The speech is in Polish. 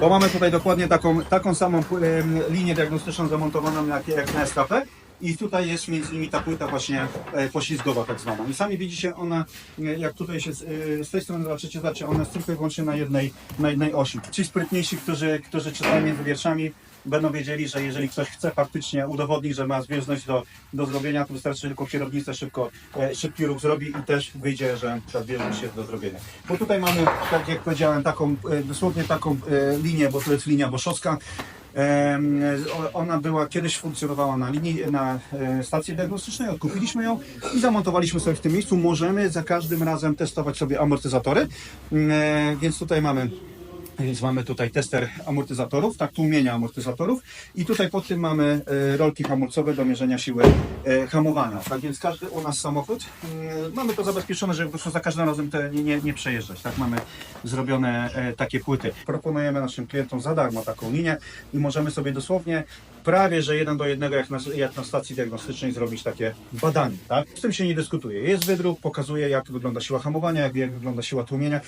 Bo mamy tutaj dokładnie taką, taką samą linię diagnostyczną zamontowaną jak, jak na SKP i tutaj jest między nimi ta płyta właśnie e, poślizgowa tak zwana. I sami widzicie, ona, e, jak tutaj się z, e, z tej strony zobaczycie, zobaczycie, ona jest tylko i wyłącznie na jednej, na jednej osi. Ci sprytniejsi, którzy, którzy czytają między wierszami, będą wiedzieli, że jeżeli ktoś chce faktycznie udowodnić, że ma związność do, do zrobienia, to wystarczy tylko kierownicę szybko, e, szybki ruch zrobi i też wyjdzie, że ta związność jest do zrobienia. Bo tutaj mamy, tak jak powiedziałem, taką, e, dosłownie taką e, linię, bo to jest linia boszowska. Ona była kiedyś funkcjonowała na linii, na e, stacji diagnostycznej, odkupiliśmy ją i zamontowaliśmy sobie w tym miejscu. Możemy za każdym razem testować sobie amortyzatory, E, więc tutaj mamy więc mamy tutaj tester amortyzatorów, tak, tłumienia amortyzatorów i tutaj pod tym mamy e, rolki hamulcowe do mierzenia siły e, hamowania. Tak więc każdy u nas samochód, e, mamy to zabezpieczone, żeby po prostu za każdym razem te nie, nie, nie przejeżdżać. Tak, mamy zrobione e, takie płyty. Proponujemy naszym klientom za darmo taką linię i możemy sobie dosłownie prawie, że jeden do jednego jak na, jak na stacji diagnostycznej zrobić takie badanie. Tak? Z tym się nie dyskutuje. Jest wydruk, pokazuje jak wygląda siła hamowania, jak, jak wygląda siła tłumienia.